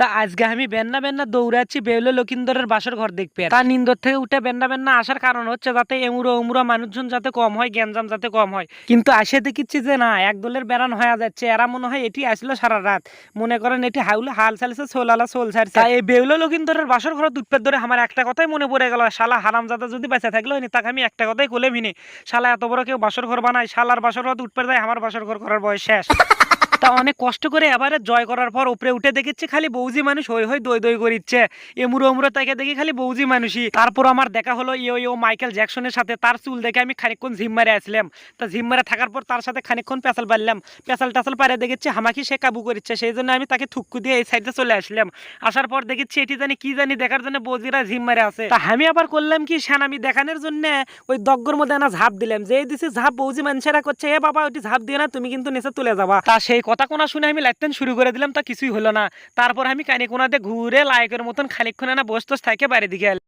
তা আজকে আমি বেন্না বেন্না দৌড়াচ্ছি, বেউলে লকিন্দরের বাসর ঘর দেখবে। তার নিন্দর থেকে উঠে বেন্না বেন্না আসার কারণ হচ্ছে যাতে এমুরো উমুরো মানুষজন যাতে কম হয়, গ্যাঞ্জাম যাতে কম হয়। কিন্তু আসে দেখিচ্ছি যে না, এক দলের বেড়ান হয়ে যাচ্ছে। এরা মনে হয় এটি আসলো সারা রাত। মনে করেন এটি হাউলে, হাল চালিছে সোলালা সোল ছাড়ছে। এই বেউলে লকিন্দরের বাসর ঘর দুধপের ধরে আমার একটা কথাই মনে পড়ে গেল, শালা হারামজাদা যদি বেঁচে থাকল নি তাকে আমি একটা কথাই কোলে ভিনি শালা এত বড় কেউ বাসর ঘর বানায়, শালার বাসর ঘর উঠপের যায় আমার বাসর ঘর করার বয়স শেষ। তা অনেক কষ্ট করে এবারে জয় করার পর উপরে উঠে দেখেছি খালি বৌজি মানুষ হই হই দই দই করিচ্ছে। এমুরো উমরো তাকে দেখি খালি বৌজি মানুষই। তারপর আমার দেখা হলো ইয়ো ইয়ো মাইকেল জ্যাকসনের সাথে তার চুল দেখে আমি খানিকক্ষণ ঝিম মারে আসলাম। তা ঝিম মারে থাকার পর তার সাথে খানিকক্ষণ পেঁচাল পারলাম। পেঁচাল টাচাল পারে দেখেছি হামাকি সে কাবু করিচ্ছে, সেই জন্য আমি তাকে থুক্কু দিয়ে এই সাইডে চলে আসলাম। আসার পর দেখেছি এটি জানি কি জানি দেখার জন্য বৌজিরা ঝিম মারে আছে। তা আমি আবার করলাম কি শান আমি দেখানোর জন্য ওই দগ্গর মধ্যে না ঝাঁপ দিলাম। যে দিছি ঝাঁপ বৌজি মানুষেরা করছে, এ বাবা, ওটি ঝাঁপ দিয়ে না, তুমি কিন্তু নিচে তুলে যাবা। তা সেই কথা কোনা শুনে আমি লাইতেন শুরু করে দিলাম, তা কিছুই হলো না তারপর আমি কানে কোনাতে ঘুরে লায়কের মতন খানিকক্ষণ না বসতোস থাকে বাইরে দিকে।